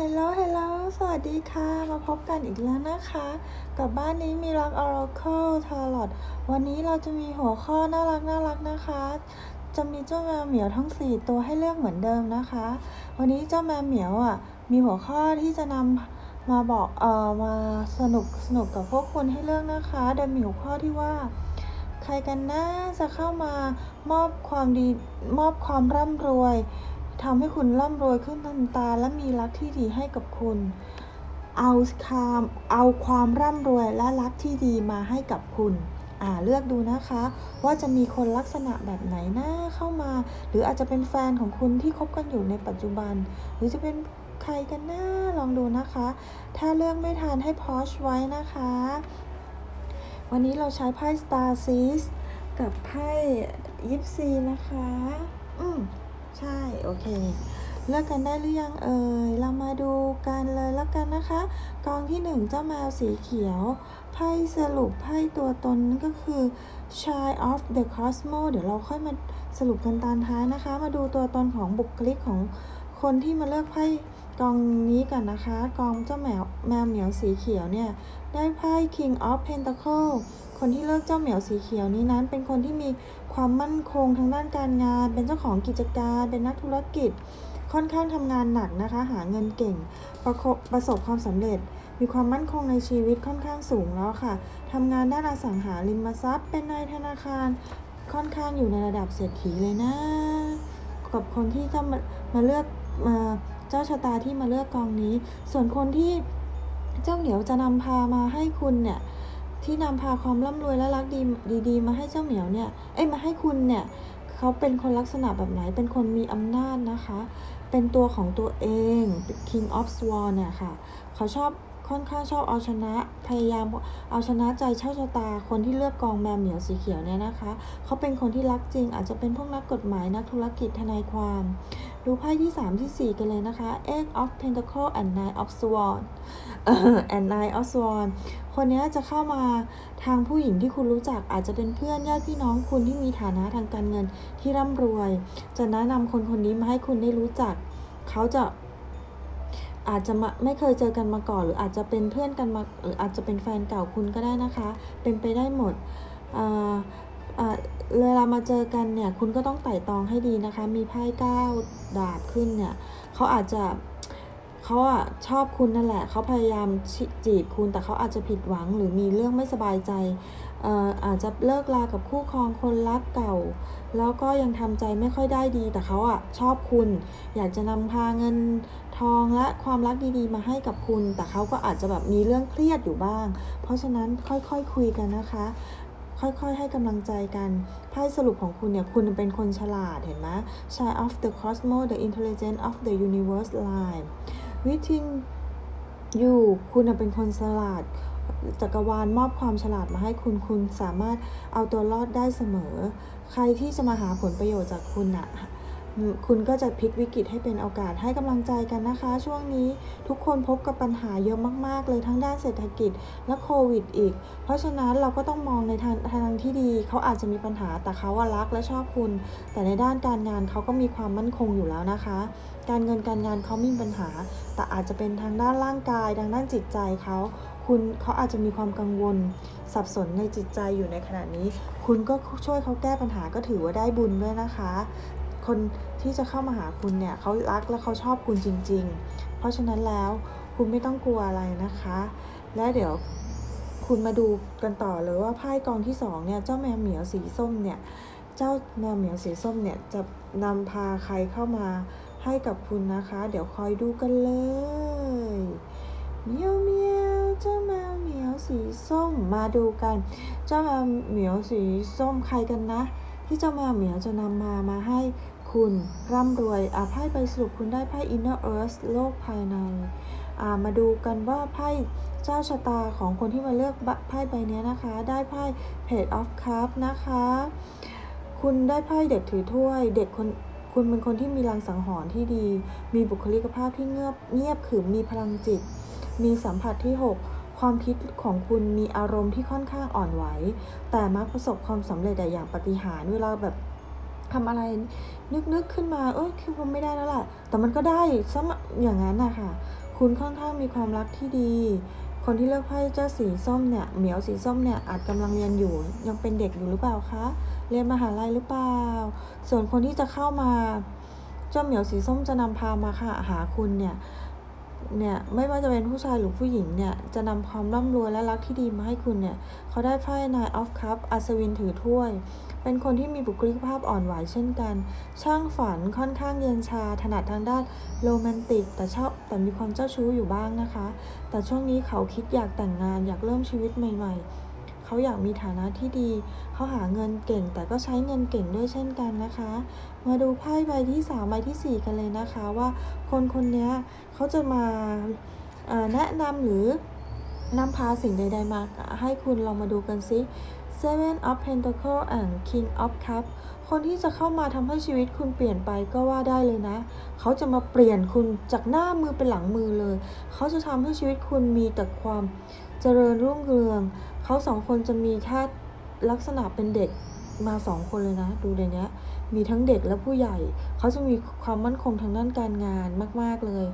ฮลโลเฮลโลสวัสดีค่ะ มาพบกันอีกแล้วนะคะ กับบ้านนี้มีรัก Oracle Tarot วันนี้เราจะมีหัวข้อน่ารักน่ารักนะคะ จะมีเจ้าแมวเหมียวทั้ง 4 ตัวให้เลือกเหมือนเดิมนะคะ วันนี้เจ้าแมวเหมียวอะ มีหัวข้อที่จะนำมาบอกเอ่อมาสนุกสนุกกับพวกคุณให้เลือกนะคะโดยมีหัวข้อที่ว่า ใครกันนะจะเข้ามามอบความดีมอบความร่ำรวย ทำให้คุณร่ำรวยขึ้นทันตา และมีรักที่ดีให้กับคุณ เอาความเอาความร่ำรวยและรักที่ดีมาให้กับคุณอ่าเลือกดูนะคะ ว่าจะมีคนลักษณะแบบไหนนะเข้ามา หรืออาจจะเป็นแฟนของคุณที่คบกันอยู่ในปัจจุบัน หรือจะเป็นใครกันหนะลองดูนะคะ ถ้าเลือกไม่ทันให้พอชไว้นะคะ วันนี้เราใช้ไพ่ Star s e a s กับไพ่ยิปซีนะคะ อืม ใช่ โอเค เลือกกันได้หรือยังเอ่ย เรามาดูกันเลยแล้วกันนะคะ กองที่หนึ่งเจ้าแมวสีเขียว ไพ่สรุปไพ่ตัวตนก็คือ Child of the Cosmos เดี๋ยวเราค่อยมาสรุปกันตอนท้ายนะคะ มาดูตัวตนของบุคลิกของ คนที่มาเลือกไพ่กองนี้กันนะคะ กองเจ้าแมวแมวเหมียวสีเขียวเนี่ย ได้ไพ่ King of Pentacle คนที่เลือกเจ้าเหมียวสีเขียวนี้นั้น เป็นคนที่มีความมั่นคงทางด้านการงาน เป็นเจ้าของกิจการ เป็นนักธุรกิจ ค่อนข้างทำงานหนักนะคะ หาเงินเก่ง ประประสบความสำเร็จ มีความมั่นคงในชีวิตค่อนข้างสูงแล้วค่ะทำงานด้านอสังหาริมทรัพย์ เป็นนายธนาคาร ค่อนข้างอยู่ในระดับเศรษฐีเลยนะ กับคนที่จะมามาเลือก เจ้าชะตาที่มาเลือกกองนี้ ส่วนคนที่เจ้าเหมียวจะนำพามาให้คุณเนี่ยที่นำพาความร่ำรวยและรักดีดีๆ มาให้เจ้าเหมียวเนี่ย เอ้ยมาให้คุณเนี่ยเขาเป็นคนลักษณะแบบไหน เป็นคนมีอำนาจนะคะ เป็นตัวของตัวเอง King of Swan เนี่ยค่ะ เขาชอบค่อนข้างชอบเอาชนะ พยายามเอาชนะใจเช่าชะตา คนที่เลือกกองแมวเหมียวสีเขียวเนี่ยนะคะ เขาเป็นคนที่รักจริง อาจจะเป็นพวกนักกฎหมายนักธุรกิจทนายความ ดูไพ่ที่ 3 ที่ 4 กันเลยนะคะ Eight of Pentacle and Nine of Swan เออ and Nine of Swan คนนี้จะเข้ามาทางผู้หญิงที่คุณรู้จักอาจจะเป็นเพื่อนญาติพี่น้องคุณที่มีฐานะทางการเงินที่ร่ำรวย จะแนะนำคนคนนี้มาให้คุณได้รู้จัก เขาจะอาจจะมาไม่เคยเจอกันมาก่อน หรืออาจจะเป็นเพื่อนกันมาหรืออาจจะเป็นแฟนเก่าคุณก็ได้นะคะ เป็นไปได้หมดอ่าอ่า เวลามาเจอกันเนี่ย คุณก็ต้องไต่ตองให้ดีนะคะ มีไพ่เก้าดาบขึ้นเนี่ยเขาอาจจะเขาอะชอบคุณนั่นแหละเขาพยายามจีบคุณแต่เขาอาจจะผิดหวังหรือมีเรื่องไม่สบายใจอออาจจะเลิกลากับคู่ครองคนรักเก่า แล้วก็ยังทำใจไม่ค่อยได้ดี แต่เขาอะชอบคุณ อยากจะนำพาเงินทองและความรักดีๆ มาให้กับคุณ แต่เขาก็อาจจะแบบมีเรื่องเครียดอยู่บ้าง เพราะฉะนั้นค่อยๆคคุยกันนะคะ ค่อยๆ ให้กำลังใจกันไพ่สรุปของคุณเนี่ย คุณเป็นคนฉลาดเห็นไหม Child of the Cosmos the Intelligence of the Universe Line within you คุณเป็นคนฉลาดจักรวาลมอบความฉลาดมาให้คุณ คุณสามารถเอาตัวรอดได้เสมอ ใครที่จะมาหาผลประโยชน์จากคุณอะ คุณก็จะพลิกวิกฤตให้เป็นโอกาสให้กำลังใจกันนะคะ ช่วงนี้ทุกคนพบกับปัญหาเยอะมาก ๆ เลยทั้งด้านเศรษฐกิจและโควิดอีก เพราะฉะนั้นเราก็ต้องมองในทางทางที่ดี เขาอาจจะมีปัญหาแต่เขาอะรักและชอบคุณ แต่ในด้านการงานเขาก็มีความมั่นคงอยู่แล้วนะคะ การเงินการงานเขาไม่มีปัญหา แต่อาจจะเป็นทางด้านร่างกายทางด้านจิตใจเขาคุณเขาอาจจะมีความกังวล สับสนในจิตใจอยู่ในขณะนี้ คุณก็ช่วยเขาแก้ปัญหาก็ถือว่าได้บุญด้วยนะคะ คนที่จะเข้ามาหาคุณเนี่ยเขารักและเขาชอบคุณจริง ๆ เพราะฉะนั้นแล้วคุณไม่ต้องกลัวอะไรนะคะ และเดี๋ยวคุณมาดูกันต่อเลยว่าไพ่กองที่สองเนี่ยเจ้าแมวเหมียวสีส้มเนี่ยเจ้าแมวเหมียวสีส้มเนี่ยจะนำพาใครเข้ามาให้กับคุณนะคะ เดี๋ยวคอยดูกันเลยเมียวเมียวเจ้าแมวเหมียวสีส้มมาดูกัน เจ้าแมวเหมียวสีส้มใครกันนะ ที่เจ้าแมวเหมียวจะนำมามาให้ คุณร่ำรวยอาไพ่ใบสรุปคุณได้ไพ่ Inner Earth โลกภายในามาดูกันว่าไพ่เจ้าชะตาของคนที่มาเลือกไพ่ใบนี้นะคะ ได้ไพ่ Page of Cups นะคะ คุณได้ไพ่เด็กถือถ้วย เด็กคนคุณเป็นคนที่มีรังสังหรณ์ที่ดี มีบุคลิกภาพที่เงียบเงียบขรึมมีพลังจิต มีสัมผัสที่ 6ความคิดของคุณมีอารมณ์ที่ค่อนข้างอ่อนไหว แต่มักประสบความสำเร็จแต่อย่างปฏิหารเวลาแบบ ทำอะไรนึกนึกขึ้นมา เอ้ยคือคงไม่ได้แล้วแหละแต่มันก็ได้ซะอย่างนั้นนะคะคุณค่อนข้างมีความรักที่ดี คนที่เลือกไพ่เจ้าสีส้มเนี่ยเหมียวสีส้มเนี่ยอาจกำลังเรียนอยู่ ยังเป็นเด็กอยู่หรือเปล่าคะ เรียนมหาลัยหรือเปล่า ส่วนคนที่จะเข้ามา เจ้าเหมียวสีส้มจะนำพามาค่ะหาคุณเนี่ย เนี่ยไม่ว่าจะเป็นผู้ชายหรือผู้หญิงเนี่ยจะนำความร่ำรวยและรักที่ดีมาให้คุณเนี่ยเขาได้ไพ่นายออฟคัพอัศวินถือถ้วย เป็นคนที่มีบุคลิกภาพอ่อนไหวเช่นกัน ช่างฝันค่อนข้างเย็นชา ถนัดทางด้านโรแมนติก แต่ชอบแต่มีความเจ้าชู้อยู่บ้างนะคะ แต่ช่วงนี้เขาคิดอยากแต่งงานอยากเริ่มชีวิตใหม่ ๆ เขาอยากมีฐานะที่ดี เขาหาเงินเก่ง แต่ก็ใช้เงินเก่งด้วยเช่นกันนะคะ มาดูไพ่ใบที่3ใบทีสี่ 4 กันเลยนะคะว่าคนคนนี้เขาจะมาแนะนำหรือนำพาสิ่งใด ๆ มาให้คุณลองมาดูกันซิ Seven of Pentacle and King of Cup คนที่จะเข้ามาทำให้ชีวิตคุณเปลี่ยนไปก็ว่าได้เลยนะ เขาจะมาเปลี่ยนคุณจากหน้ามือเป็นหลังมือเลย เขาจะทำให้ชีวิตคุณมีแต่ความเจริญรุ่งเรือง เขาสองคนจะมีแค่ลักษณะเป็นเด็กมาสองคนเลยนะ ดูในเนี้ย มีทั้งเด็กและผู้ใหญ่ เขาจะมีความมั่นคงทางด้านการงานมาก ๆเลย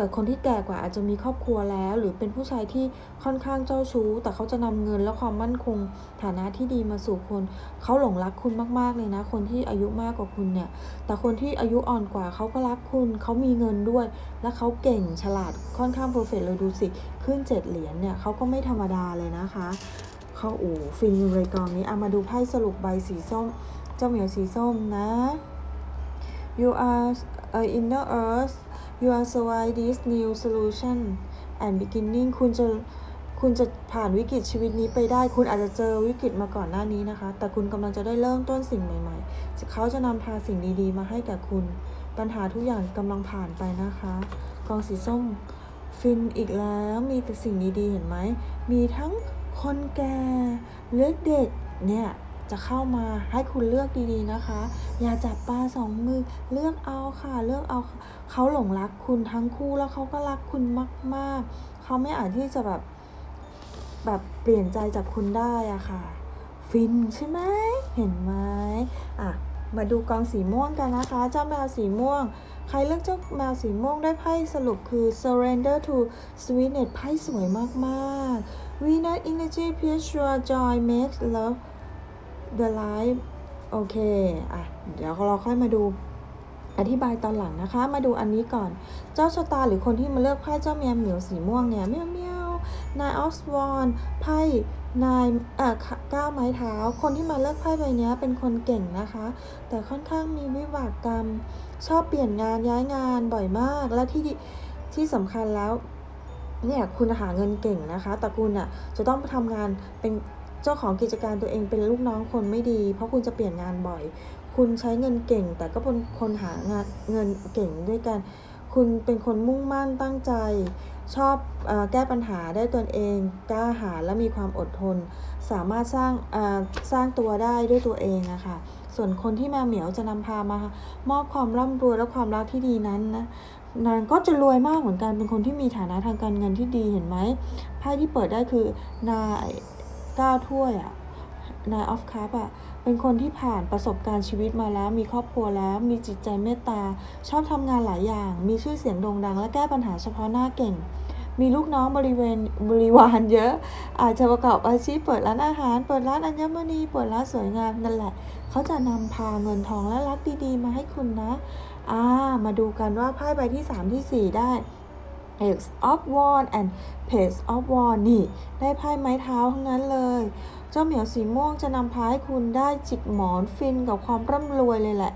แต่คนที่แก่กว่าอาจจะมีครอบครัวแล้ว หรือเป็นผู้ชายที่ค่อนข้างเจ้าชู้ แต่เขาจะนำเงินและความมั่นคง ฐานะที่ดีมาสู่คุณเขาหลงรักคุณมากๆเลยนะ คนที่อายุมากกว่าคุณเนี่ย แต่คนที่อายุอ่อนกว่าเขาก็รักคุณเขามีเงินด้วย และเขาเก่งฉลาดค่อนข้างเพอร์เฟกเลยดูสิขึ้นเจ็ดเหรียญเนี่ยเขาก็ไม่ธรรมดาเลยนะคะเขาโอ้ฟินเลยกองนี้เอามาดูไพ่สรุปใบสีส้ม เจ้าเหมียวสีส้มนะ you are a inner earth you are survive this new solution and beginning คุณจะคุณจะผ่านวิกฤตชีวิตนี้ไปได้ คุณอาจจะเจอวิกฤตมาก่อนหน้านี้นะคะ แต่คุณกำลังจะได้เริ่มต้นสิ่งใหม่ๆ เขาจะนำพาสิ่งดีๆ มาให้แก่คุณ ปัญหาทุกอย่างกำลังผ่านไปนะคะ กองสีส้มฟินอีกแล้ว มีแต่สิ่งดีๆ เห็นไหม มีทั้งคนแก่เลือกเด็กเนี่ย จะเข้ามาให้คุณเลือกดีๆนะคะ อย่าจับปลาสองมือเลือกเอาค่ะ เลือกเอาเขาหลงรักคุณทั้งคู่แล้วเขาก็รักคุณมากๆ เขาไม่อาจที่จะแบบแบบเปลี่ยนใจจากคุณได้อะค่ะ ฟินใช่ไหมเห็นไหมอะมาดูกองสีม่วงกันนะคะ เจ้าแมวสีม่วง ใครเลือกเจ้าแมวสีม่วงได้ไพ่สรุปคือ surrender to sweetness ไพ่สวยมากๆ Venus energy pure joy makes love the life โอเค อะ เดี๋ยวเราค่อยมาดูอธิบายตอนหลังนะคะ มาดูอันนี้ก่อน เจ้าชะตาหรือคนที่มาเลือกไพ่เจ้าแมวเหมียวสีม่วงเนี่ยเมียวเมียวนายออสวอนไพ่นายเอ่อก้าวไม้เท้า คนที่มาเลือกไพ่ใบนี้เป็นคนเก่งนะคะ แต่ค่อนข้างมีวิบากกรรม ชอบเปลี่ยนงานย้ายงานบ่อยมาก และที่ที่สำคัญแล้วเนี่ยคุณหาเงินเก่งนะคะ แต่คุณอะจะต้องไปทำงานเป็น เจ้าของกิจการตัวเองเป็นลูกน้องคนไม่ดี เพราะคุณจะเปลี่ยนงานบ่อย คุณใช้เงินเก่ง แต่ก็เป็นคนหางานเงินเก่งด้วยกัน คุณเป็นคนมุ่งมั่นตั้งใจ ชอบอแก้ปัญหาได้ตนเอง กล้าหาญและมีความอดทน สามารถสร้างสร้างตัวได้ด้วยตัวเองอะค่ะส่วนคนที่มวเหมียวจะนำพามามอบความร่ำรวยและความรักที่ดีนั้นนะนางก็จะรวยมากเหมือนกันเป็นคนที่มีฐานะทางการเงินที่ดีเห็นไหมไพ่ที่เปิดได้คือนาย เก้าถ้วยอะนายออฟคัพอะเป็นคนที่ผ่านประสบการณ์ชีวิตมาแล้ว มีครอบครัวแล้ว มีจิตใจเมตตา ชอบทำงานหลายอย่าง มีชื่อเสียงโด่งดัง และแก้ปัญหาเฉพาะหน้าเก่ง มีลูกน้องบริเวณบริวารเยอะ อาจจะประกอบอาชีพเปิดร้านอาหาร เปิดร้านอัญมณี เปิดร้านสวยงามนั่นแหละ เขาจะนำพาเงินทองและรักดีๆ มาให้คุณนะ อ่า มาดูกันว่าไพ่ใบที่ 3 ที่ 4 ได้ Ace of Wands and Page of Wands นี่ ได้ไพ่ไม้เท้าทั้งนั้นเลย เจ้าเหมียวสีม่วงจะนำพาให้คุณได้จิกหมอนฟินกับความร่ำรวยเลยแหละ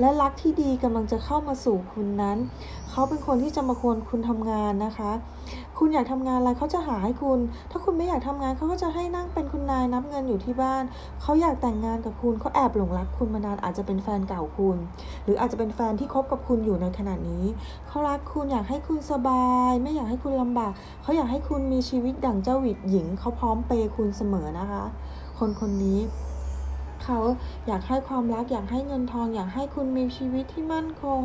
และรักที่ดีกำลังจะเข้ามาสู่คุณนั้น เขาเป็นคนที่จะมาควรคุณทำงานนะคะ คุณอยากทำงานอะไรเขาจะหาให้คุณ ถ้าคุณไม่อยากทำงานเขาก็จะให้นั่งเป็นคุณนายนับเงินอยู่ที่บ้าน เขาอยากแต่งงานกับคุณเขาแอบหลงรักคุณมานานอาจจะเป็นแฟนเก่าคุณ หรืออาจจะเป็นแฟนที่คบกับคุณอยู่ในขณะนี้ เขารักคุณอยากให้คุณสบาย ไม่อยากให้คุณลำบาก เขาอยากให้คุณมีชีวิตดั่งเจ้าหวิดหญิง เขาพร้อมเปย์คุณเสมอนะคะ คนคนนี้เขาอยากให้ความรักอยากให้เงินทอง อยากให้คุณมีชีวิตที่มั่นคง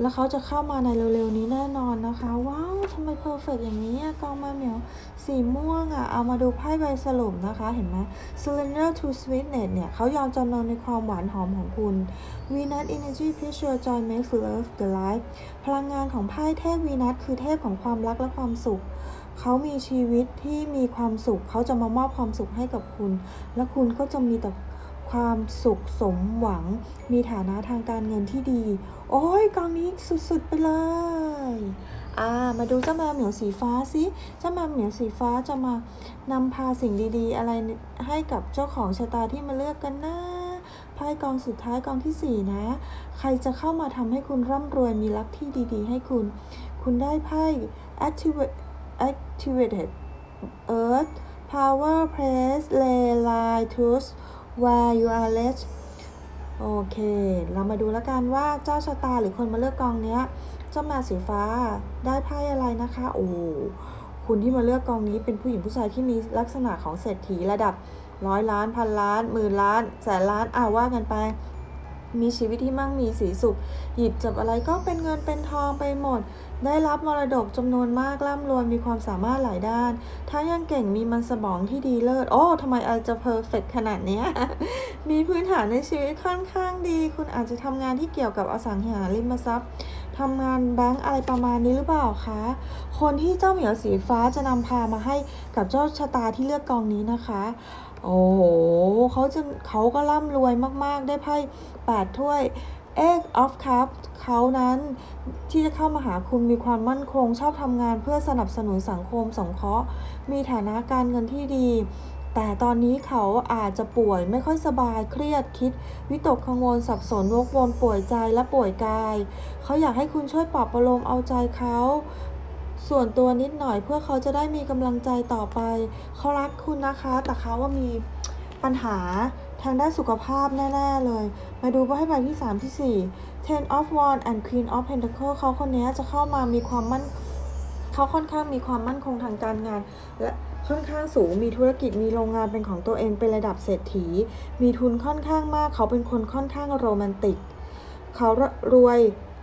แล้วเขาจะเข้ามาในเร็วๆนี้แน่นอนนะคะ ว้าวทำไมเพอร์เฟกอย่างนี้กองมาเหมียวสีม่วงอะเอามาดูไพ่ใบสรุปนะคะ เห็นไหม Surrender to Sweetness เนี่ยเขายอมจำนนในความหวานหอมของคุณ Venus Energy Picture Joy Makes Love the Life พลังงานของไพ่เทพวีนัสคือเทพของความรักและความสุข เขามีชีวิตที่มีความสุข เขาจะมามอบความสุขให้กับคุณ และคุณก็จะมีแต่ ความสุขสมหวัง มีฐานะทางการเงินที่ดี โอ้ยกองนี้สุดๆไปเลยอ่ามาดูเจ้าแมวเหมียวสีฟ้าสิเจ้าแมวเหมียวสีฟ้าจะมานำพาสิ่งดีๆ อะไรให้กับเจ้าของชะตาที่มาเลือกกันนะไพ่กองสุดท้ายกองที่สี่นะ ใครจะเข้ามาทำให้คุณร่ำรวยมีรักที่ดีๆ ให้คุณ คุณได้ไพ่ activate activated earth power place lay lie truth where you are led โอเค เรามาดูแล้วกันว่าเจ้าชะตาหรือคนมาเลือกกองเนี้ยเจ้าแมาสีฟ้าได้ไพ่อะไรนะคะ โอ้คุณที่มาเลือกกองนี้เป็นผู้หญิงผู้ชายที่มีลักษณะของเศรษฐีระดับร้อยล้านพันล้านหมื่นล้านแสนล้านอ่าว่ากันไป มีชีวิตที่มั่งมีสีสุข หยิบจับอะไรก็เป็นเงินเป็นทองไปหมด ได้รับมรดกจำนวนมากร่ำรวยมีความสามารถหลายด้านทั้งยังเก่งมีมันสมองที่ดีเลิศ โอ้ทำไมอาจจะเพอร์เฟกขนาดเนี้ย มีพื้นฐานในชีวิตค่อนข้างดี คุณอาจจะทำงานที่เกี่ยวกับอสังหาริมทรัพย์ทำงานแบงก์อะไรประมาณนี้หรือเปล่าคะ คนที่เจ้าเหมียวสีฟ้าจะนำพามาให้กับเจ้าชะตาที่เลือกกองนี้นะคะ โอ้โหเขาจะเขาก็ร่ำรวยมาก ๆ ได้ไพ่แปดถ้วย Egg of Cups เขานั้นที่จะเข้ามาหาคุณมีความมั่นคง ชอบทำงานเพื่อสนับสนุนสังคมสงเคราะห์มีฐานะการเงินที่ดี แต่ตอนนี้เขาอาจจะป่วยไม่ค่อยสบายเครียดคิด วิตกกังวลสับสนวกวนป่วยใจและป่วยกาย เขาอยากให้คุณช่วยปลอบประโลมเอาใจเขา ส่วนตัวนิดหน่อยเพื่อเขาจะได้มีกำลังใจต่อไป เขารักคุณนะคะ แต่เขาว่ามีปัญหาทางด้านสุขภาพแน่ๆเลย มาดูไพ่ใบที่ 3 ที่ 4 Ten of Wands and Queen of Pentacles เขาคนนี้จะเข้ามามีความมั่นเขาค่อนข้างมีความมั่นคงทางการงาน และค่อนข้างสูง มีธุรกิจ มีโรงงานเป็นของตัวเอง เป็นระดับเศรษฐี มีทุนค่อนข้างมาก เขาเป็นคนค่อนข้างโรแมนติก เขารวย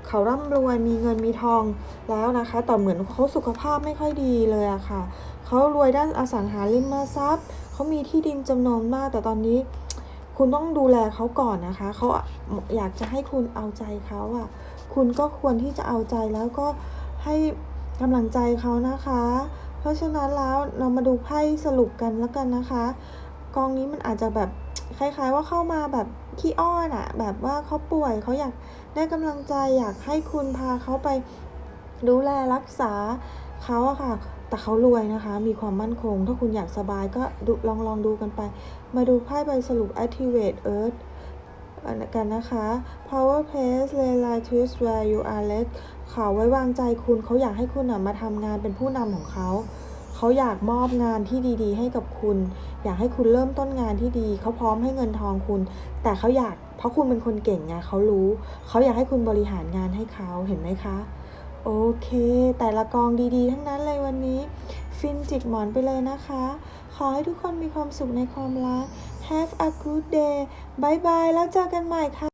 เขาร่ำรวยมีเงินมีทองแล้วนะคะ แต่เหมือนเขาสุขภาพไม่ค่อยดีเลยอะค่ะ เขารวยด้านอสังหาริมทรัพย์ เขามีที่ดินจำนวนมาก แต่ตอนนี้คุณต้องดูแลเขาก่อนนะคะ เขาอยากจะให้คุณเอาใจเขาอะคุณก็ควรที่จะเอาใจแล้วก็ให้กำลังใจเขานะคะ เพราะฉะนั้นแล้วเรามาดูไพ่สรุปกันแล้วกันนะคะ กองนี้มันอาจจะแบบคล้ายๆว่าเข้ามาแบบ ขี้อ้อนอะแบบว่าเขาป่วยเขาอยากได้กำลังใจอยากให้คุณพาเขาไปดูแลรักษาเขาอะค่ะ แต่เขารวยนะคะ มีความมั่นคง ถ้าคุณอยากสบายก็ดูลองลองดูกันไป มาดูไพ่ใบสรุป activate earth กันนะคะ power place lay lie twist where you are led เขาไว้วางใจคุณเขาอยากให้คุณมาทำงานเป็นผู้นำของเขา เขาอยากมอบงานที่ดีๆ ให้กับคุณ อยากให้คุณเริ่มต้นงานที่ดี เขาพร้อมให้เงินทองคุณ แต่เขาอยากเพราะคุณเป็นคนเก่งไงเขารู้ เขาอยากให้คุณบริหารงานให้เขาเห็นไหมคะโอเค แต่ละกองดีๆ ทั้งนั้นเลยวันนี้ ฟินจิกหมอนไปเลยนะคะ ขอให้ทุกคนมีความสุขในความรัก Have a good day บายบายแล้วเจอกันใหม่ค่ะ